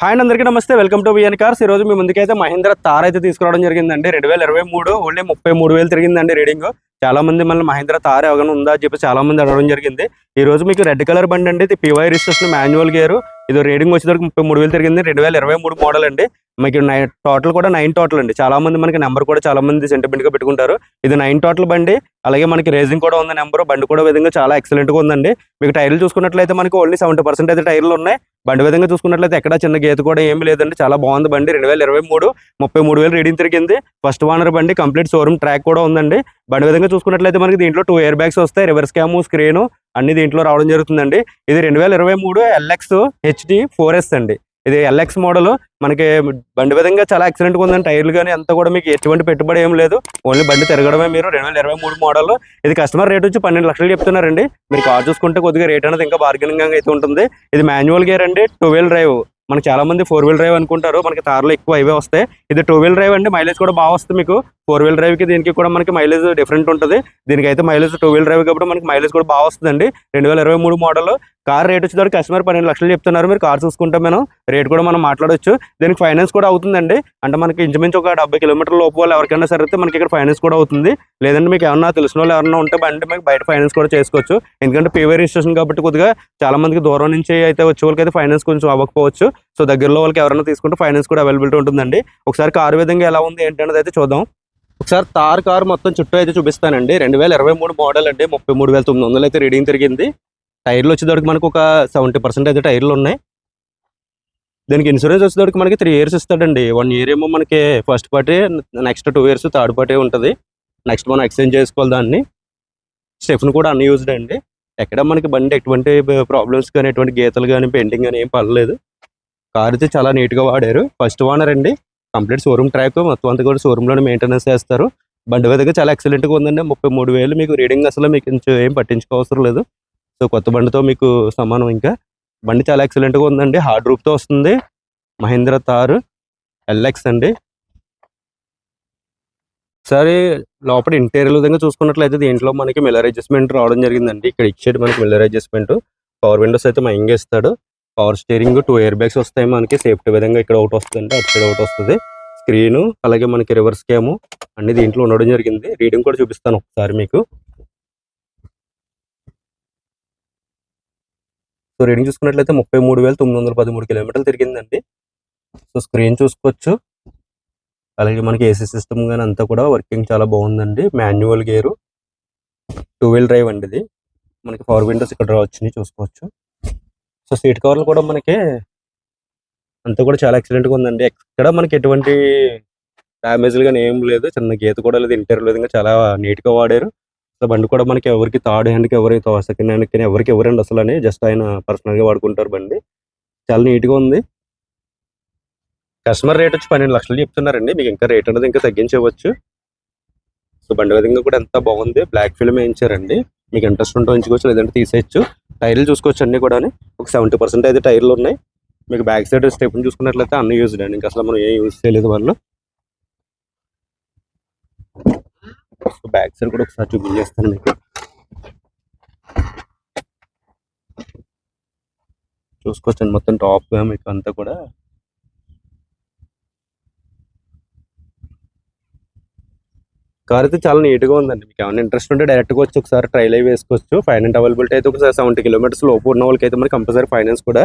Hi and అందరికీ నమస్తే. Welcome to VN cars. రోజు మీ ముందుకైతే మహేంద్ర తార్ అయితే తీసుకురావడం జరిగిందండి. రెండు వేల ఇరవై మూడు ఓన్లీ ముప్పై మూడు వేలు తిరిగిందండి రీడింగ్. చాలా మంది మళ్ళీ మహేంద్ర తార్ ఎవరైనా ఉందా అని చెప్పి చాలా మంది అడగడం జరిగింది. ఈ రోజు మీకు రెడ్ కలర్ బండి అండి. ఇది P Y registration manual gear. ఇది రేడింగ్ వచ్చేసరికి ముప్పై మూడు వేలు తిరిగింది. రెండు వేల ఇరవై మూడు మోడల్ అండి. మీకు నైన్ టోటల్ కూడా నైన్ టోటల్ అండి. చాలా మంది మనకి నెంబర్ కూడా చాలా మంది సెంటిమెంట్గా పెట్టుకుంటారు. ఇది నైన్ టోటల్ బండి. అలాగే మనకి రేసింగ్ కూడా ఉంది నెంబర్ బండి కూడా విధంగా చాలా ఎక్సలెంట్గా ఉందండి. మీకు టైర్లు చూసుకున్నట్లయితే మనకి ఓన్లీ సెవెంటీ పర్సెంట్ అయితే టైర్లు ఉన్నాయి. బండి విధంగా చూసుకున్నట్లయితే ఎక్కడ చిన్న గీత కూడా ఏమి లేదండి. చాలా బాగుంది బండి. రెండు వేల ఇరవై మూడు ముప్పై మూడు వేలు రీడింగ్ తిరిగింది. ఫస్ట్ ఓనర్ బండి. కంప్లీట్ షోరూమ్ ట్రాక్ కూడా ఉందండి. బండి విధంగా చూసుకున్నట్లయితే మనకి దీంట్లో టూ ఇయర్ బ్యాగ్స్ వస్తాయి. రివర్స్ క్యాము స్క్రీను అన్ని దీంట్లో రావడం జరుగుతుందండి. ఇది రెండు వేల ఇరవై మూడు ఎల్ఎక్స్ హెచ్డి ఫోర్ ఎస్ అండి. ఇది ఎల్ఎక్స్ మోడల్ మనకి బండి విధంగా చాలా ఎక్సలెంట్గా ఉందండి. టైర్లు కానీ అంతా కూడా మీకు ఎటువంటి పెట్టుబడి ఏం లేదు. ఓన్లీ బండి తిరగడమే మీరు. రెండు వేల ఇరవై మూడు మోడల్ ఇది కస్టమర్ రేట్ వచ్చి పన్నెండు లక్షలు చెప్తున్నారండి. మీరు కార్ చూసుకుంటే కొద్దిగా రేట్ అనేది ఇంకా బార్గెనింగ్ అయితే ఉంటుంది. ఇది మాన్యువల్ గేర్ అండి. టూ వీల్ డ్రైవ్ మనకి చాలా మంది ఫోర్ వీల్ డ్రైవ్ అనుకుంటారు. మనకి తార్లో ఎక్కువ ఇవే వస్తాయి ఇది టూ వీల్ డ్రైవ్ అండి. మైలేజ్ కూడా బాగా వస్తుంది మీకు. ఫోర్ వీల్ డ్రైవ్కి దీనికి కూడా మనకి మైలేజ్ డిఫరెంట్ ఉంటుంది. దీనికి అయితే మైలేజ్ టూ వీల్ డ్రైవ్ కాబట్టి మనకి మైలేజ్ కూడా బాగా వస్తుందండి. రెండు వేల ఇరవై మూడు మోడల్ కార్ రేట్ వచ్చేసరికి కస్టమర్ పన్నెండు లక్షలు చెప్తున్నారు. మీరు కార్ చూసుకుంటే మనం రేట్ కూడా మనం మాట్లాడొచ్చు. దీనికి ఫైనాన్స్ కూడా అవుతుందండి. అంటే మనకి ఇంచుమించు ఒక డెబ్బై కిలోమీటర్ల లోపు వాళ్ళు ఎవరికైనా సరే మనకి ఇక్కడ ఫైనాన్స్ కూడా అవుతుంది. లేదంటే మీకు ఏమన్నా తెలిసిన వాళ్ళు ఎవరైనా ఉంటే బండి మీకు బయట ఫైనాన్స్ కూడా చేసుకోవచ్చు. ఎందుకంటే పీవై రిజిస్ట్రేషన్ కాబట్టి కొద్దిగా చాలా మందికి దూరం నుంచి అయితే వచ్చే వాళ్ళకి అయితే ఫైనాన్స్ కొంచెం అవ్వకపోవచ్చు. సో దగ్గరలో వాళ్ళకి ఎవరైనా తీసుకుంటే ఫైనాన్స్ కూడా అవైలబిలిటీ ఉంటుందండి. ఒకసారి కారు విధంగా ఎలా ఉంది ఏంటి అనేది అయితే చూద్దాం. ఒకసారి తార్ కార్ మొత్తం చుట్టూ అయితే చూపిస్తానండి. రెండు వేల ఇరవై మూడు మోడల్ అండి. ముప్పై మూడు వేల తొమ్మిది వందలు అయితే రీడింగ్ తిరిగింది. టైర్లు వచ్చేటప్పటికి మనకు ఒక సెవెంటీ పర్సెంట్ అయితే టైర్లు ఉన్నాయి. దీనికి ఇన్సూరెన్స్ వచ్చేటప్పటికి మనకి త్రీ ఇయర్స్ ఇస్తాడండి. వన్ ఇయర్ ఏమో మనకి first party next two years third party ఉంటుంది. నెక్స్ట్ మనం ఎక్స్చేంజ్ చేసుకోవాలి దాన్ని. స్టెఫ్ను కూడా అన్యూజ్డ్ అండి. ఎక్కడ మనకి బండి ఎటువంటి ప్రాబ్లమ్స్ కానీ ఎటువంటి గీతలు కానీ పెయింటింగ్ కానీ ఏం పర్లేదు కార్ అయితే చాలా నీట్గా వాడారు. ఫస్ట్ ఓనర్ అండి. Complete showroom track. మొత్తం అంతా కూడా షోరూంలోనే మెయింటెనెన్స్ చేస్తారు. బండి విధంగా చాలా ఎక్సలెంట్గా ఉందండి. ముప్పై మూడు వేలు మీకు రీడింగ్ అసలు మీకు ఏం పట్టించుకోవసరం లేదు. సో కొత్త బండితో మీకు సమానం ఇంకా. బండి చాలా ఎక్సలెంట్గా ఉందండి. హార్డ్ రూప్తో వస్తుంది. మహేంద్ర తార్ ఎల్ఎక్స్ అండి. సరే లోపల ఇంటీరియర్ విధంగా చూసుకున్నట్లయితే దీంట్లో మనకి మిల్లర్ అడ్జస్ట్మెంట్ రావడం జరిగిందండి. ఇక్కడ ఇచ్చేది మనకి మిల్లర్ అడ్జస్ట్మెంట్ పవర్ విండోస్ అయితే మైంగ్ ఇస్తాడు. Power steering two air bags వస్తాయి మనకి. సేఫ్టీ విధంగా ఇక్కడ ఒకటి వస్తుంది అటు సైడ్ ఒకటి వస్తుంది. స్క్రీన్ అలాగే మనకి రివర్స్ క్యాము అన్ని దీంట్లో ఉండడం జరిగింది. రీడింగ్ కూడా చూపిస్తాను ఒకసారి మీకు. సో రీడింగ్ చూసుకున్నట్లయితే ముప్పై మూడు వేల తొమ్మిది వందల పదమూడు కిలోమీటర్లు తిరిగిందండి. సో స్క్రీన్ చూసుకోవచ్చు. అలాగే మనకి ఏసీ సిస్టమ్ కానీ అంతా కూడా వర్కింగ్ చాలా బాగుందండి. Manual gear. Two wheel drive అండి ఇది. మనకి పవర్ విండోస్ ఇక్కడ వచ్చినాయి చూసుకోవచ్చు. సో సీట్ కవర్లు కూడా మనకి అంతా కూడా చాలా ఎక్సలెంట్గా ఉందండి. ఎక్కడ మనకి ఎటువంటి డ్యామేజ్లు కానీ ఏం లేదు. చిన్న గీత కూడా లేదు. ఇంటీరియర్ లేదు. చాలా నీట్గా వాడారు. బండి కూడా మనకి ఎవరికి థర్డ్ హ్యాండ్కి ఎవరి సెకండ్ హ్యాండ్కి కానీ ఎవరికి ఎవరండి అసలు అని జస్ట్ ఆయన పర్సనల్గా వాడుకుంటారు బండి. చాలా నీట్గా ఉంది. కస్టమర్ రేట్ వచ్చి పన్నెండు లక్షలు చెప్తున్నారండి. మీకు ఇంకా రేట్ అనేది ఇంకా తగ్గించవచ్చు సో బండి విధంగా కూడా ఎంత బాగుంది బ్లాక్ ఫిల్మ్ వేయించారండి మీకు ఇంట్రెస్ట్ ఉంటే ఉంచుకోవచ్చు లేదంటే తీసేయచ్చు. టైర్లు చూసుకోవచ్చు అన్ని కూడా ఒక సెవెంటీ పర్సెంట్ అయితే టైర్లు ఉన్నాయి. మీకు బ్యాక్ సైడ్ స్టెప్ చూసుకున్నట్లయితే అన్ని యూజ్ అండి. ఇంకా అసలు మనం ఏం యూజ్ చేయలేదు వాళ్ళు బ్యాక్ సైడ్ కూడా ఒకసారి చూపించేస్తాను మీకు. చూసుకోవచ్చండి మొత్తం టాప్గా మీకు అంతా కూడా. కార్ అయితే చాలా నీట్గా ఉందండి మీకు ఏమైనా ఇంట్రెస్ట్ ఉంటే డైరెక్ట్గా వచ్చి ఒకసారి ట్రైల్ అయి వేసుకోవచ్చు. ఫైనాన్స్ అవైలబిలిటీ అయితే ఒకసారి సెవెంటీ కిలోమీటర్స్ లోపు ఉన్న వాళ్ళకి అయితే మనకి కంపల్సరీ ఫైనాన్స్ కూడా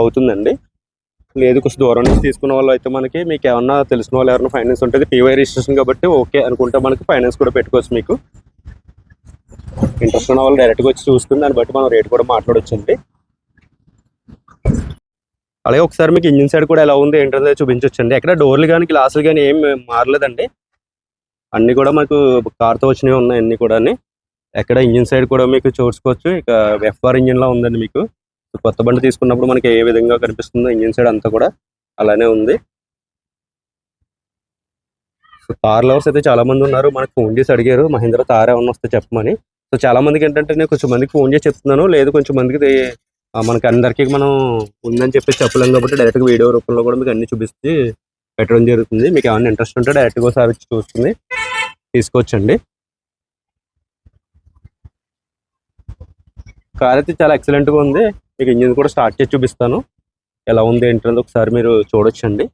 అవుతుందండి. లేదు కొంచెం దూరం నుంచి తీసుకున్న వాళ్ళు అయితే మనకి మీకు ఏమన్నా తెలిసిన వాళ్ళు ఎవరైనా ఫైనాన్స్ ఉంటుంది పీవై రిజిస్ట్రేషన్ కాబట్టి ఓకే అనుకుంటే మనకి ఫైనాన్స్ కూడా పెట్టుకోవచ్చు మీకు. ఇంట్రెస్ట్ ఉన్న వాళ్ళు డైరెక్ట్గా వచ్చి చూసుకుని దాన్ని బట్టి మనం రేట్ కూడా మాట్లాడొచ్చండి. అలాగే ఒకసారి మీకు ఇంజిన్ సైడ్ కూడా ఎలా ఉంది ఏంటనేది చూపించవచ్చండి ఎక్కడ డోర్లు కానీ గ్లాసులు కానీ ఏం మారలేదండి. అన్నీ కూడా మాకు కార్తో వచ్చినవి ఉన్నాయి అన్ని కూడా ఎక్కడ ఇంజిన్ సైడ్ కూడా మీకు చూసుకోవచ్చు. ఇక ఎఫ్ఆర్ ఇంజిన్ లా ఉందండి మీకు. కొత్త బండి తీసుకున్నప్పుడు మనకి ఏ విధంగా కనిపిస్తుందో ఇంజిన్ సైడ్ అంతా కూడా అలానే ఉంది. సో కార్ లవర్స్ అయితే చాలా మంది ఉన్నారు. మనకు ఫోన్ చేసి అడిగారు మహేంద్ర తార్ ఏమన్నా వస్తే చెప్పమని. సో చాలా మందికి ఏంటంటే నేను కొంచెం మందికి ఫోన్ చేసి చెప్తున్నాను. లేదు కొంచెం మందికి మనకి అందరికీ మనం ఉందని చెప్పి చెప్పలేం కాబట్టి డైరెక్ట్గా వీడియో రూపంలో కూడా మీకు అన్ని చూపిస్తే పెట్టడం జరుగుతుంది. మీకు ఏమైనా ఇంట్రెస్ట్ ఉంటే డైరెక్ట్గా ఒకసారి వచ్చి చూసుకుని తీసుకోవచ్చండి కార్ అయితే చాలా ఎక్సలెంట్గా ఉంది. మీకు ఇంజిన్ కూడా స్టార్ట్ చేసి చూపిస్తాను. ఎలా ఉంది ఏంటనేది ఒకసారి మీరు చూడొచ్చండి.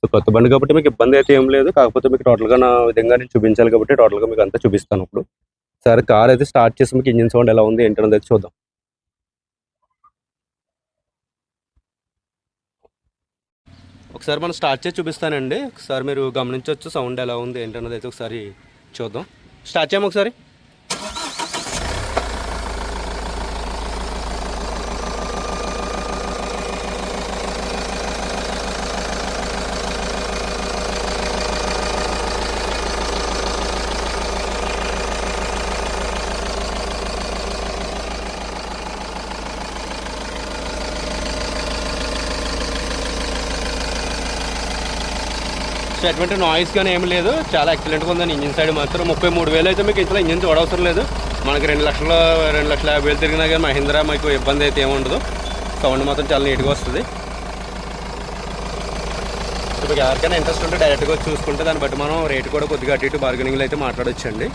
సో కొత్త బండి కాబట్టి మీకు ఇబ్బంది అయితే ఏం లేదు. కాకపోతే మీకు టోటల్గా నా విధంగా నేను చూపించాలి కాబట్టి టోటల్గా మీకు అంతా చూపిస్తాను ఇప్పుడు. సరే కార్ అయితే స్టార్ట్ చేసి మీకు ఇంజిన్ సౌండ్ ఎలా ఉంది ఏంటనేది చూద్దాం. ఒకసారి మనం స్టార్ట్ చేసి చూపిస్తానండి. ఒకసారి మీరు గమనించవచ్చు సౌండ్ ఎలా ఉంది ఏంటన్నది అయితే ఒకసారి చూద్దాం. స్టార్ట్ చేయము ఒకసారి? సో ఎటువంటి నాయిస్ కానీ ఏమి లేదు. చాలా ఎక్సలెంట్గా ఉందండి ఇంజిన్ సైడ్ మాత్రం. ముప్పై మూడు వేలు అయితే మీకు ఇంట్లో ఇంజిన్ చూడవసరం లేదు. మనకి రెండు లక్షలు రెండు లక్షల యాభై వేలు తిరిగినా కానీ మహీంద్రా మీకు ఇబ్బంది అయితే ఏముండదు ఉండదు. సౌండ్ మాత్రం చాలా నీట్గా వస్తుంది. సో మీకు ఎవరికైనా ఇంట్రెస్ట్ ఉంటే డైరెక్ట్గా చూసుకుంటే దాన్ని బట్టి మనం రేటు కూడా కొద్దిగా అటు ఇటు బార్గెనింగ్లో అయితే మాట్లాడొచ్చండి.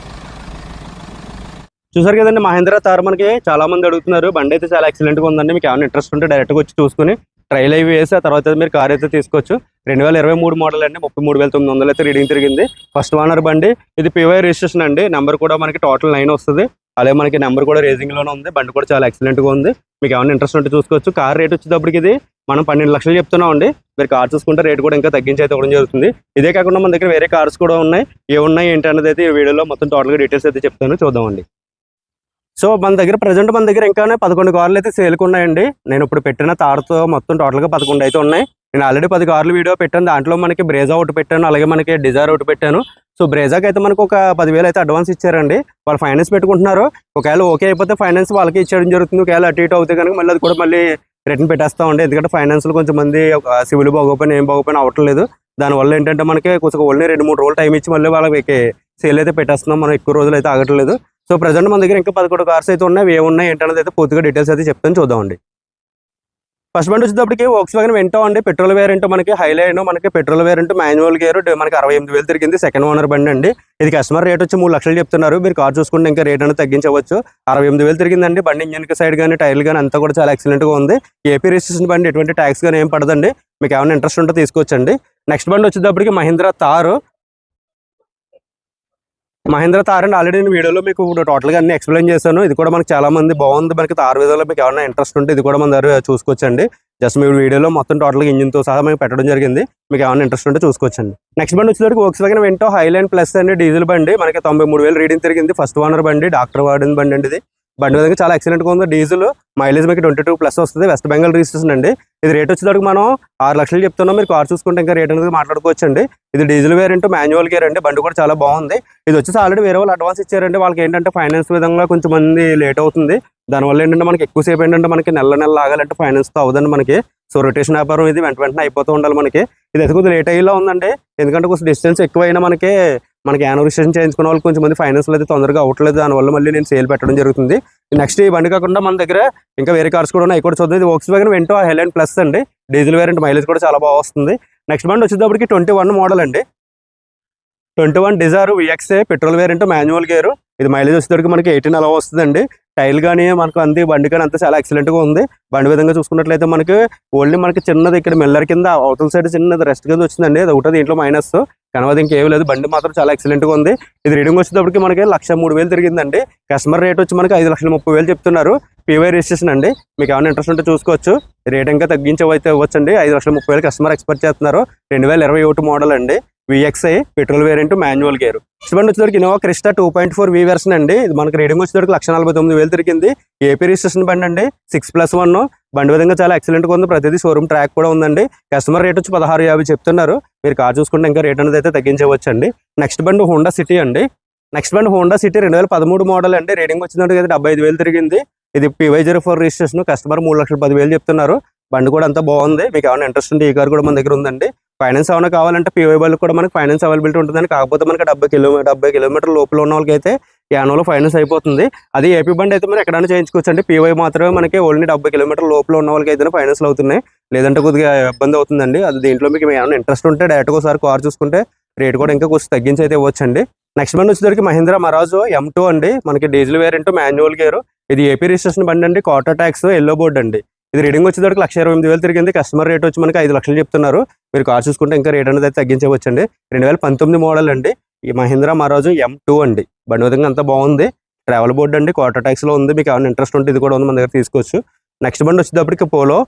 చూసారు కదండి మహేంద్ర తార్ మనకి చాలా మంది అడుగుతున్నారు. బండి అయితే చాలా ఎక్సలెంట్గా ఉందండి. మీకు ఏమైనా ఇంట్రెస్ట్ ఉంటే డైరెక్ట్గా వచ్చి చూసుకుని ట్రైల్ అవి వేసి ఆ తర్వాత మీరు కార్ అయితే తీసుకోవచ్చు. రెండు వేల ఇరవై మూడు మోడల్ అండి. ముప్పై మూడు వేల తొమ్మిది వందలు అయితే రీడింగ్ తిరిగింది. ఫస్ట్ ఓనర్ బండి. ఇది పివై రిజిస్ట్రేషన్ అండి. నెంబర్ కూడా మనకి టోటల్ నైన్ వస్తుంది. అలాగే మనకి నెంబర్ కూడా రేసింగ్లోనే ఉంది. బండి కూడా చాలా ఎక్సలెంట్గా ఉంది. మీకు ఏమైనా ఇంట్రెస్ట్ ఉంటే చూసుకోవచ్చు. కార్ రేట్ వచ్చేటప్పటికి ఇది మనం పన్నెండు లక్షలు చెప్తున్నాం అండి. మీరు కార్ చూసుకుంటే రేట్ కూడా ఇంకా తగ్గించి అయితే ఇవ్వడం జరుగుతుంది. ఇదే కాకుండా మన దగ్గర వేరే కార్స్ కూడా ఉన్నాయి. ఏ ఉన్నాయి ఏంటి అన్నది అయితే ఈ వీడియోలో మొత్తం టోటల్గా డీటెయిల్స్ అయితే చెప్తాను. చూద్దామండి. సో మన దగ్గర ప్రజెంట్ మన దగ్గర ఇంకా పదకొండు కార్లు అయితే సేల్కి ఉన్నాయండి. నేను ఇప్పుడు పెట్టిన తాడుతో మొత్తం టోటల్గా పదకొండు అయితే ఉన్నాయి. నేను ఆల్రెడీ పది కార్లు వీడియో పెట్టాను. దాంట్లో మనకి బ్రేజా ఒకటి పెట్టాను. అలాగే మనకి డిజైర్ ఒకటి పెట్టాను. సో బ్రేజాకి అయితే మనకు ఒక పదివేలు అయితే అడ్వాన్స్ ఇచ్చారండి. వాళ్ళు ఫైనాన్స్ పెట్టుకుంటున్నారు. ఒకవేళ ఓకే అయిపోతే ఫైనాన్స్ వాళ్ళకి ఇచ్చేయడం జరుగుతుంది. ఒకవేళ అటు ఇటు అవుతే కనుక మళ్ళీ అది కూడా మళ్ళీ రిటర్న్ పెట్టేస్తామండి ఎందుకంటే ఫైనాన్స్లో కొంచెం మంది సివిల్ బాగోపోయినా ఏం బాగోపోయినా అవ్వట్లేదు దానివల్ల ఏంటంటే మనకి కొంచెం ఓన్లీ రెండు మూడు రోజులు టైం ఇచ్చి మళ్ళీ వాళ్ళకి సేల్ అయితే పెట్టేస్తున్నాం. మనం ఎక్కువ రోజులు అయితే ఆగట్లేదు. సో ప్రజెంట్ మన దగ్గర ఇంకా పదకొండు కార్స్ అయితే ఉన్నాయి. ఏమున్నాయి ఏంటనేది అయితే పూర్తిగా డీటెయిల్స్ అయితే చెప్తాను. చూద్దామండి. ఫస్ట్ బండి వచ్చేటప్పటికి వోక్స్ వ్యాగన్ వెంటో అండి. పెట్రోల్ వేరెంట్ మనకి హైలైన్ మనకి పెట్రోల్ వేరెంట్ మాన్యువల్ గేర్ మనకి అరవై ఎనిమిది వేలు తిరిగింది. సెకండ్ ఓనర్ బండి అండి. ఇది కస్టమర్ రేట్ వచ్చి మూడు లక్షలు చెప్తున్నారు. మీరు కార్ చూసుకుంటే ఇంకా రేట్ అనేది తగ్గించవచ్చు. అరవై ఎనిమిది వేలు తిరిగిందండి. బండి ఇంజన్కి సైడ్ కానీ టైర్లు కానీ అంతా కూడా చాలా ఎక్సలెంట్గా ఉంది. ఏపీ రిజిస్ట్రేషన్ బండి ఎటువంటి ట్యాక్స్ కానీ ఏం పడదండి. మీకు ఏమైనా ఇంట్రెస్ట్ ఉంటే తీసుకోవచ్చండి. నెక్స్ట్ బండి వచ్చేటప్పటికి మహీంద్రా తారు మహేంద్ర తార్ అండ్ ఆల్రెడీ నేను వీడియోలో మీకు టోటల్గా అన్ని ఎక్స్ప్లెయిన్ చేశాను. ఇది కూడా మనకి చాలా మంది బాగుంది. మనకి తార్ విధంలో మీకు ఏమైనా ఇంట్రెస్ట్ ఉంటే ఇది కూడా మన దగ్గర చూసుకోవచ్చండి. జస్ట్ మీ వీడియోలో మొత్తం టోటల్గా ఇంజిన్తో సహా మేము పెట్టడం జరిగింది. మీకు ఏమైనా ఇంట్రెస్ట్ ఉంటే చూసుకోవచ్చండి. నెక్స్ట్ బండి వచ్చేసరికి ఒకసారి వ్యాగన్ వింటో హైలైన్ ప్లస్ అండి. డీజిల్ బండి. మనకి తొంభై మూడు వేలు రీడింగ్ తిరిగింది. ఫస్ట్ ఓనర్ బండి డాక్టర్ వాడిన బండి అండి ఇది. బండి విధంగా చాలా ఎక్సలెంట్గా ఉంది. డీజిల్ మైలేజ్ మీకు ట్వంటీ టూ ప్లస్ వస్తుంది. వెస్ట్ బెంగాల్ రిజిస్ట్రేషన్ అండి. ఇది రేట్ వచ్చేటప్పుడు మనం ఆరు లక్షలు చెప్తున్నాం. మీరు కార్ చూసుకుంటే ఇంకా రేట్ అనేది మాట్లాడుకోవచ్చు అండి ఇది డీజిల్ వేరియంట్ మాన్యువల్ గేర్ అండి. బండి కూడా చాలా బాగుంది. ఇది వచ్చేసి ఆల్రెడీ వేరే వాళ్ళు అడ్వాన్స్ ఇచ్చారండి. వాళ్ళకి ఏంటంటే ఫైనాన్స్ విధంగా కొంచెం మంది లేట్ అవుతుంది. దానివల్ల ఏంటంటే మనకి ఎక్కువసేపు ఏంటంటే మనకి నెల నెల ఆగాలంటే ఫైనాన్స్తో అవ్వదండి మనకి. సో రొటేషన్ వ్యాపారం ఇది వెంట వెంటనే అయిపోతూ ఉండాలి మనకి. ఇది అయితే కొద్దిగా లేట్ అయ్యేలా ఉందండి. ఎందుకంటే కొంచెం డిస్టెన్స్ ఎక్కువైనా మనకి మనకి యానోరిస్టేషన్ చేయించుకున్న వాళ్ళు కొంచెం మంది ఫైనాన్స్లో అయితే తొందరగా అవ్వట్లేదు. దానివల్ల మళ్ళీ నేను సేల్ పెట్టడం జరుగుతుంది. నెక్స్ట్ ఈ బండి కాకుండా మన దగ్గర ఇంకా వేరే కార్స్ కూడా ఉన్నాయి. ఇక్కడ చూద్దాం. ఇది Volkswagen Vento Highline plus అండి. డీజిల్ వేరియంట్ మైలేజ్ కూడా చాలా బాగా వస్తుంది. నెక్స్ట్ బండి వచ్చేటప్పటికి ట్వంటీ వన్ మోడల్ అండి twenty one Dzire VXI petrol variant manual gear ఇది మైలేజ్ వచ్చేటప్పటికి మనకి ఎయిటీన్ అలా వస్తుందండి. టైల్ కానీ మనకు అంది బండి కానీ అంతా చాలా ఎక్సలెంట్గా ఉంది. బండి విధంగా చూసుకున్నట్లయితే మనకి ఓన్లీ మనకి చిన్నది ఇక్కడ మిల్లర్ కింద అవతల సైడ్ చిన్నది రెస్ట్ కింద వచ్చిందండి. అది ఒకటి దీంట్లో మైనస్ కనవది ఇంకేం లేదు. బండి మాత్రం చాలా ఎక్సలెంట్గా ఉంది. ఇది రీడింగ్ వచ్చేటప్పటికి మనకి లక్ష మూడు వేలు తిరిగిందండి. కస్టమర్ రేట్ వచ్చి మనకి ఐదు లక్షల ముప్పై వేలు చెప్తున్నారు. పీవై రిజిస్ట్రేషన్ అండి. మీకు ఏమైనా ఇంట్రెస్ట్ ఉంటే చూసుకోవచ్చు. రేట్ ఇంకా తగ్గించవైతే ఇవ్వచ్చండి ఐదు లక్షల ముప్పై వేలు కస్టమర్ ఎక్స్పెక్ట్ చేస్తున్నారు. రెండు వేల ఇరవై ఒకటి మోడల్ అండి. VXI petrol variant manual gear next బండి వచ్చేసరికి Crysta two point four V version అండి. ఇది మనకి రీడింగ్ వచ్చేసరికి లక్ష నలభై తొమ్మిది వేలు తిరిగింది. ఏపీ రిజిస్ట్రేషన్ బండి అండి. సిక్స్ ప్లస్ వన్ బండి విధంగా చాలా ఎక్సలెంట్గా ఉంది. ప్రతిదీ షోరూమ్ ట్రాక్ కూడా ఉందండి. కస్టమర్ రేట్ వచ్చి పదహారు యాభై చెప్తున్నారు. మీరు కార్ చూసుకుంటే ఇంకా రేట్ అనేది అయితే తగ్గించవచ్చు అండి నెక్స్ట్ బండి హోండా సిటీ అండి. నెక్స్ట్ బండి హోండా సిటీ రెండు వేల పదమూడు మోడల్ అండి. రేటింగ్ వచ్చిందంటే కదా డెబ్బై ఐదు వేలు తిరిగింది. ఇది PY zero four registration customer మూడు లక్షల పది వేలు చెప్తున్నారు. బండి కూడా అంతా బాగుంది. మీకు ఏమైనా ఇంట్రెస్ట్ ఉంటే ఈ కార్ కూడా మన దగ్గర ఉందండి. ఫైనాన్స్ ఏమైనా కావాలంటే పివై బళ్ళు కూడా మనకి ఫైనాన్స్ అవైలబిలిటీ ఉంటుందని కాకపోతే మనకి డెబ్బై కిలోమీటర్ డెబ్బై కిలోమీటర్ లోపల ఉన్న వాళ్ళకైతే యానోలో ఫైనాన్స్ అయిపోతుంది. అది ఏపీ బండి అయితే మీరు ఎక్కడైనా చేయించుకోవచ్చు అండి పీవై మాత్రమే మనకి ఓన్లీ డెబ్బై కిలోమీటర్ లోపల ఉన్న వాళ్ళకి అయితే ఫైనాన్స్ అవుతున్నాయి. లేదంటే కొద్దిగా ఇబ్బంది అవుతుందండి. అది దీంట్లో మీకు ఏమైనా ఇంట్రెస్ట్ ఉంటే డైరెక్ట్గా ఒకసారి కార్ చూసుకుంటే రేట్ కూడా ఇంకా కొంచెం తగ్గించి అయితే ఇవ్వచ్చండి. నెక్స్ట్ బండి వచ్చేసరికి మహీంద్రా మరాజు ఎం టూ అండి. మనకి డీజిల్ వేరియంట్ మాన్యువల్ గేర్ ఇది ఏపీ రిజిస్ట్రేషన్ బండి అండి. క్వార్టర్ ట్యాక్స్ ఎల్లో బోర్డ్ అండి. ఇది రీడింగ్ వచ్చేసరికి లక్ష ఇరవై ఎనిమిది వేలు తిరిగింది. కస్టమర్ రేట్ వచ్చి మనకి ఐదు లక్షలు చెప్తున్నారు. మీరు కార్ చూసుకుంటే ఇంకా రేట్ అనేది అయితే తగ్గించవచ్చండి రెండు వేల పంతొమ్మిది మోడల్ అండి. ఈ మహీంద్రా మహారాజు ఎం టూ అండి. బండి విధంగా అంతా బాగుంది. ట్రావెల్ బోర్డ్ అండి. క్వార్టర్ ట్యాక్స్లో ఉంది. మీకు ఏమైనా ఇంట్రెస్ట్ ఉంటే ఇది కూడా ఉంది మన దగ్గర తీసుకోవచ్చు. నెక్స్ట్ బండి వచ్చేటప్పటికి పోలో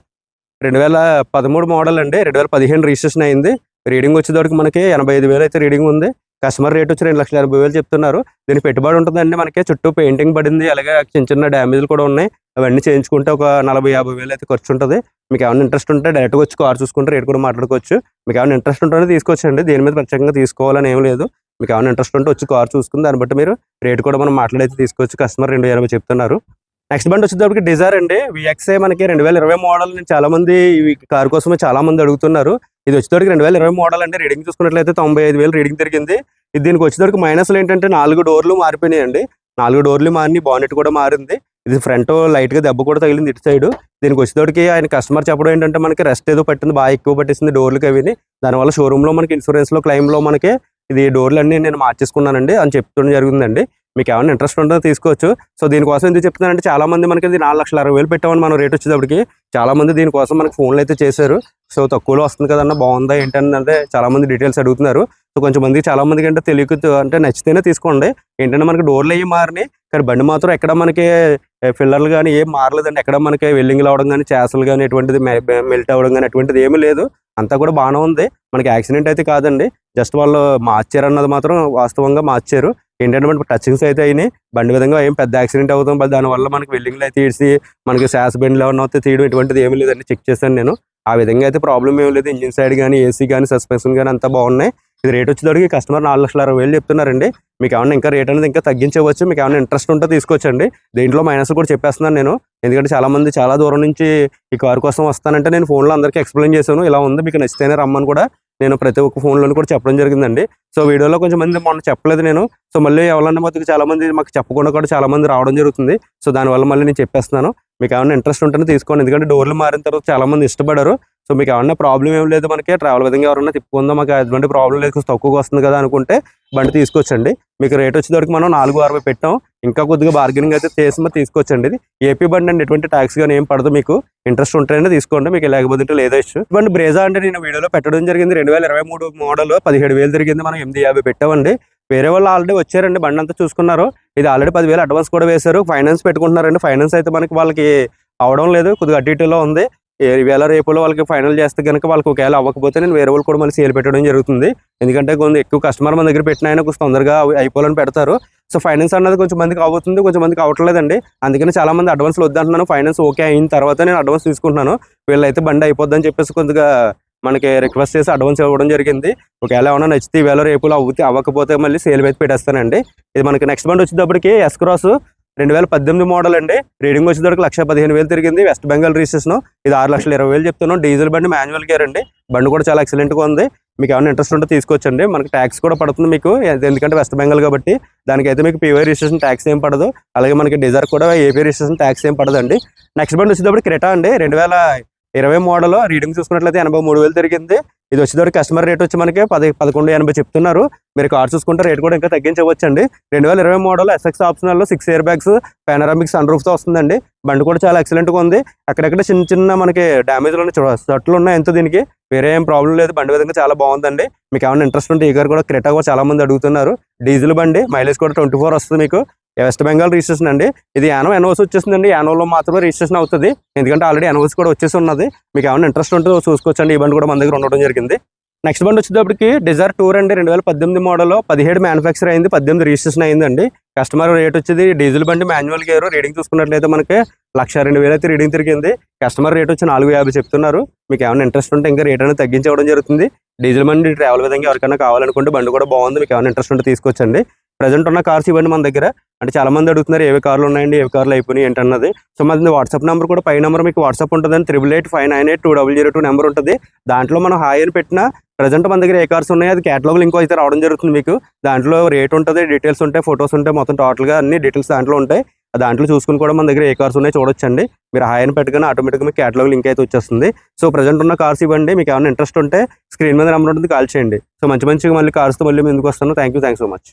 రెండు వేల పదమూడు మోడల్ అండి. రెండు వేల పదిహేను రిజిస్ట్రేషన్ అయింది. రీడింగ్ వచ్చేటప్పటికి మనకి ఎనభై ఐదు వేలు అయితే రీడింగ్ ఉంది. కస్టమర్ రేట్ వచ్చి రెండు లక్షల ఎనభై వేలు చెప్తున్నారు. దీనికి పెట్టుబడి ఉంటుందండి మనకి. చుట్టూ పెయింటింగ్ పడింది. అలాగే చిన్న చిన్న డ్యామేజ్లు కూడా ఉన్నాయి. అవన్నీ చేయించుకుంటే ఒక నలభై యాభై వేలు అయితే ఖర్చు ఉంటుంది. మీకు ఏమైనా ఇంట్రెస్ట్ ఉంటే డైరెక్ట్గా వచ్చి కార్ చూసుకుంటే రేట్ కూడా మాట్లాడుకోవచ్చు. మీకు ఏమైనా ఇంట్రెస్ట్ ఉంటే తీసుకోవచ్చండి. దీని మీద ప్రత్యేకంగా తీసుకోవాలని ఏం లేదు. మీకు ఏమైనా ఇంట్రెస్ట్ ఉంటే వచ్చి కార్ చూసుకుని దాన్ని బట్టి మీరు రేట్ కూడా మనం మాట్లాడైతే తీసుకోవచ్చు. కస్టమర్ రెండు ఎనభై చెప్తున్నారు. నెక్స్ట్ బండి వచ్చేటప్పటికి డిజైర్ అండి. విఎక్సే మనకి రెండు వేల ఇరవై మోడల్ చాలా మంది ఈ కార్ కోసమే చాలా మంది అడుగుతున్నారు. ఇది వచ్చేటప్పటికి రెండు వేల ఇరవై మోడల్ అంటే రీడింగ్ చూసుకున్నట్లయితే తొంభై ఐదు వేలు రీడింగ్ తిరిగింది. ఇది దీనికి వచ్చేటప్పటికి మైనస్లు ఏంటంటే నాలుగు డోర్లు మారిపోయినాయండి. నాలుగు డోర్లు మారి బానెట్ కూడా మారింది. ఇది ఫ్రంట్ లైట్గా దెబ్బ కూడా తగిలింది ఇటు సైడ్ దీనికి వచ్చేటప్పటికి ఆయన కస్టమర్ చెప్పడం ఏంటంటే మనకి రెస్ట్ ఏదో పట్టింది బాగా ఎక్కువ పట్టేసింది డోర్లకి అవి దానివల్ల షోరూమ్లో మనకి ఇన్సూరెన్స్లో క్లెయిమ్లో మనకి ఇది డోర్లు అన్ని నేను మార్చేసుకున్నానండి అని చెప్తుండడం జరిగిందండి. మీకు ఏమైనా ఇంట్రెస్ట్ ఉంటుందో తీసుకోవచ్చు. సో దీనికోసం ఎందుకు చెప్తున్నానంటే చాలా మంది మనకి ఇది నాలుగు లక్షల అరవై వేలు పెట్టామని మనం రేట్ వచ్చేటప్పటికి. చాలా మంది దీనికోసం మనకి ఫోన్లు అయితే చేశారు. సో తక్కువలో వస్తుంది కదన్న బాగుందా ఏంటంటే చాలా మంది డీటెయిల్స్ అడుగుతున్నారు. సో కొంచెం మంది చాలా మందికి అంటే తెలియక అంటే నచ్చితేనే తీసుకోండి. ఏంటంటే మనకి డోర్లు అవి మారినాయి. కానీ బండి మాత్రం ఎక్కడ మనకి ఫిల్లర్లు కానీ ఏం మారలేదండి. ఎక్కడ మనకి వెల్లింగ్లు అవడం కానీ చేసలు కానీ ఎటువంటిది మెల్ట్ అవ్వడం కానీ అటువంటిది ఏమీ లేదు. అంతా కూడా బాగానే ఉంది. మనకి యాక్సిడెంట్ అయితే కాదండి. జస్ట్ వాళ్ళు మార్చారు అన్నది మాత్రం వాస్తవంగా మార్చారు. ఏంటంటే మనకి టచింగ్స్ అయితే అయినాయి. బండి విధంగా ఏం పెద్ద యాక్సిడెంట్ అవుతాం. బట్ దానివల్ల మనకి వెల్లింగ్లు అయితే తీసి మనకి శాస్ బెండ్లు ఏమన్నా అయితే తీయడం ఇటువంటిది ఏమీ లేదండి. చెక్ చేశాను నేను. ఆ విధంగా అయితే ప్రాబ్లం ఏం లేదు. ఇంజిన్ సైడ్ కానీ ఏసీ కానీ సస్పెన్షన్ కానీ అంతా బాగున్నాయి. ఇది రేట్ వచ్చేటప్పటికి కస్టమర్ నాలుగు లక్షల అరవై వేలు చెప్తున్నారండి. మీకు ఏమన్నా ఇంకా రేట్ అనేది ఇంకా తగ్గించవచ్చు. మీకు ఏమైనా ఇంట్రెస్ట్ ఉంటే తీసుకోవచ్చండి. దీంట్లో మైనస్ కూడా చెప్పేస్తున్నాను నేను. ఎందుకంటే చాలామంది చాలా దూరం నుంచి ఈ కారు కోసం వస్తానంటే నేను ఫోన్లో అందరికీ ఎక్స్ప్లెయిన్ చేశాను. ఇలా ఉంది. మీకు నచ్చితేనే రమ్మని కూడా నేను ప్రతి ఒక్క ఫోన్లోని కూడా చెప్పడం జరిగిందండి. సో వీడియోలో కొంచెం మంది మొన్న చెప్పలేదు నేను. సో మళ్ళీ ఎవరన్నా మధ్యకి చాలా మంది మాకు చెప్పకుండా కూడా చాలామంది రావడం జరుగుతుంది. సో దానివల్ల మళ్ళీ నేను చెప్పేస్తున్నాను. మీకు ఏమైనా ఇంట్రెస్ట్ ఉంటేనే తీసుకోండి. ఎందుకంటే డోర్లు మారిన తర్వాత చాలామంది ఇష్టపడరు ఇష్టపడారు. సో మీకు ఏమన్నా ప్రాబ్లం ఏం లేదు మనకి. ట్రావెల్ విధంగా ఎవరన్నా తిప్పుకుందాం. మాకు ఎటువంటి ప్రాబ్లం లేదు. కొంచెం తక్కువగా వస్తుంది కదా అనుకుంటే బండి తీసుకొచ్చండి. మీకు రేట్ వచ్చేసరికి మనం నాలుగు అరవై పెట్టాం. ఇంకా కొద్దిగా బార్గెనింగ్ అయితే చేసి మరి తీసుకొచ్చండి. ఇది ఏపీ బండి అండి. ఎటువంటి ట్యాక్స్ కానీ ఏం పడదు మీకు. ఇంట్రెస్ట్ ఉంటేనే తీసుకోండి మీకు లేకపోతే లేదో ఇష్యూ. బండి బ్రేజా అంటే నేను వీడియోలో పెట్టడం జరిగింది. రెండు వేల ఇరవై మూడు మోడల్ పదిహేడు వేలు తిరిగింది మనం ఎనిమిది యాభై పెట్టామండి. వేరే వాళ్ళు ఆల్రెడీ వచ్చారండి బండి అంతా చూసుకున్నారు. ఇది ఆల్రెడీ పదివేలు అడ్వాన్స్ కూడా వేశారు. ఫైనాన్స్ పెట్టుకుంటున్నారండి. ఫైనాన్స్ అయితే మనకి వాళ్ళకి అవడం లేదు కొద్దిగా అటు ఇటులో ఉంది. ఏ- రేపులో వాళ్ళకి ఫైనల్ చేస్తే కనుక వాళ్ళకి ఒకవేళ అవ్వకపోతే నేను వేరే వాళ్ళు కూడా మళ్ళీ సేల్ పెట్టడం జరుగుతుంది. ఎందుకంటే కొంచెం ఎక్కువ కస్టమర్ మన దగ్గర పెట్టిన ఆయన కొంచెం తొందరగా అయిపోవాలని పెడతారు. సో ఫైనాన్స్ అన్నది కొంచెం మందికి అవుతుంది కొంచెం మందికి అవ్వట్లేదండి అందుకని చాలా మంది అడ్వాన్స్లు వద్దంటున్నాను. ఫైనాన్స్ ఓకే అయిన తర్వాత నేను అడ్వాన్స్ తీసుకుంటున్నాను. వీళ్ళైతే బండి అయిపోద్దని చెప్పేసి కొద్దిగా మనకి రిక్వెస్ట్ చేసి అడ్వాన్స్ ఇవ్వడం జరిగింది. ఒకవేళ ఏమైనా నచ్చితే ఈవేళ రేపులో అవుతే అవ్వకపోతే మళ్ళీ సేల్ అయితే పెట్టేస్తానండి. ఇది మనకి నెక్స్ట్ బండి వచ్చేటప్పటికి ఎస్ క్రాస్ రెండు వేల పద్దెనిమిది మోడల్ అండి. రీడింగ్ వచ్చేటప్పటికి లక్ష పదిహేను వేలు తిరిగింది. వెస్ట్ బెంగాల్ రిజిస్ట్రేషన్ ఇది ఆరు లక్షల ఇరవై వేలు చెప్తున్నాను. డీజిల్ బండి మాన్యువల్ గేర్ అండి. బండి కూడా చాలా ఎక్సలెంట్గా గా ఉంది. మీకు ఏమైనా ఇంట్రెస్ట్ ఉంటే తీసుకోవచ్చండి. మనకి ట్యాక్స్ కూడా పడుతుంది మీకు. ఎందుకంటే వెస్ట్ బెంగాల్ కాబట్టి దానికైతే మీకు పీవై రిజిస్ట్రేషన్ ట్యాక్స్ ఏం పడదు. అలాగే మనకి డిజైర్ కూడా ఏపీ రిజిస్ట్రేషన్ ట్యాక్స్ ఏం పడదండి. నెక్స్ట్ బండి వచ్చేటప్పుడు క్రెటా అండి. రెండు వేల ఇరవై మోడల్ రీడింగ్ చూసుకున్నట్లయితే ఎనభై మూడు వేలు తిరిగింది ఇది వచ్చేటప్పుడు కస్టమర్ రేట్ వచ్చి మనకి పది పదకొండు ఎనభై చెప్తున్నారు. మీరు కార్ చూసుకుంటే రేట్ కూడా ఇంకా తగ్గించవచ్చండి. రెండు వేల ఇరవై మోడల్ ఎస్ఎక్స్ ఆప్షనల్లో six air bags panoramic sun రూఫ్తో వస్తుందండి. బండి కూడా చాలా ఎక్సలెంట్గా ఉంది. అక్కడక్కడ చిన్న చిన్న మనకి డ్యామేజ్లు ఉన్నాయి చూడ సట్లు ఉన్నాయి ఎంత దీనికి. వేరే ఏం ప్రాబ్లం లేదు. బండి విధంగా చాలా బాగుందండి. మీకు ఏమైనా ఇంట్రెస్ట్ ఉంటే ఈ గారు కూడా క్రెటా కూడా చాలా మంది అడుగుతున్నారు. డీజిల్ బండి మైలేజ్ కూడా ట్వంటీ ఫోర్ వస్తుంది మీకు. వెస్ట్ బెంగాల్ రిజిస్ట్రేషన్ అండి. ఇది యానో ఎన్ఓస్ వచ్చేసిందండి యానోలో మాత్రమే రిజిస్ట్రేషన్ అవుతుంది. ఎందుకంటే ఆల్రెడీ ఎన్ఓస్ కూడా వచ్చేసి ఉన్నది. మీకు ఏమైనా ఇంట్రెస్ట్ ఉంటే చూసుకోవచ్చండి. ఈ బండి కూడా మన దగ్గర ఉండడం జరిగింది. నెక్స్ట్ బండి వచ్చేటప్పటికి డిజైర్ టూర్ అండి. రెండు వేల పద్దెనిమిది మోడల్ పదిహేడు మ్యానుఫ్యాక్చర్ అయింది పద్దెనిమిది రిజిస్ట్రేషన్ అయిందండి. కస్టమర్ రేట్ వచ్చేది డీజిల్ బండి మాన్యువల్ గేర్ రీడింగ్ చూసుకున్నట్లయితే మనకి లక్ష రెండు వేలు అయితే రీడింగ్ తిరిగింది. కస్టమర్ రేట్ వచ్చి నాలుగు యాభై చెప్తున్నారు. మీకు ఏమైనా ఇంట్రెస్ట్ ఉంటే ఇంకా రేట్ అనేది తగ్గించవడం జరుగుతుంది. డీజిల్ బండి ట్రావెల్ విధంగా ఎవరికైనా కావాలనుకుంటే బండి కూడా బాగుంది. మీకు ఏమైనా ఇంట్రెస్ట్ ఉంటే తీసుకొచ్చండి ప్రజెంట్ ఉన్న కార్స్ ఇవ్వండి మన దగ్గర. అంటే చాలా మంది అడుగుతున్నారు ఏవి కార్లు ఉన్నాయండి ఏవి కార్లు అయిపోయినాయి ఏంటన్నది. సో మాది వాట్సాప్ నెంబర్ కూడా పై నెంబర్ మీకు వాట్సాప్ ఉంటుందని triple eight five nine eight two double zero two number ఉంటుంది. దాంట్లో మనం హాయ్ అని పెట్టిన ప్రజెంట్ మన దగ్గర ఏ కార్స్ ఉన్నాయి అది క్యాటలాగ్ లింక్ అయితే రావడం జరుగుతుంది మీకు. దాంట్లో రేట్ ఉంటుంది డీటెయిల్స్ ఉంటాయి ఫొటోస్ ఉంటాయి మొత్తం టోటల్గా అన్ని డీటెయిల్స్ దాంట్లో ఉంటాయి. దాంట్లో చూసుకుని కూడా మన దగ్గర ఏ కార్స్ ఉన్నాయి చూడొచ్చండి. మీరు హాయ్ అని పెట్టుకుని ఆటోమేటిక్గా మీకు క్యాటలాగ్ లింక్ అయితే వచ్చేస్తుంది. సో ప్రజెంట్ ఉన్న కార్స్ ఇవ్వండి. మీకు ఏమైనా ఇంట్రెస్ట్ ఉంటే స్క్రీన్ మీద నెంబర్ ఉంటుంది కాల్ చేయండి. సో మంచి మంచిగా మళ్ళీ కార్స్తో మళ్ళీ ముందుకు వస్తాను. Thank you thank so much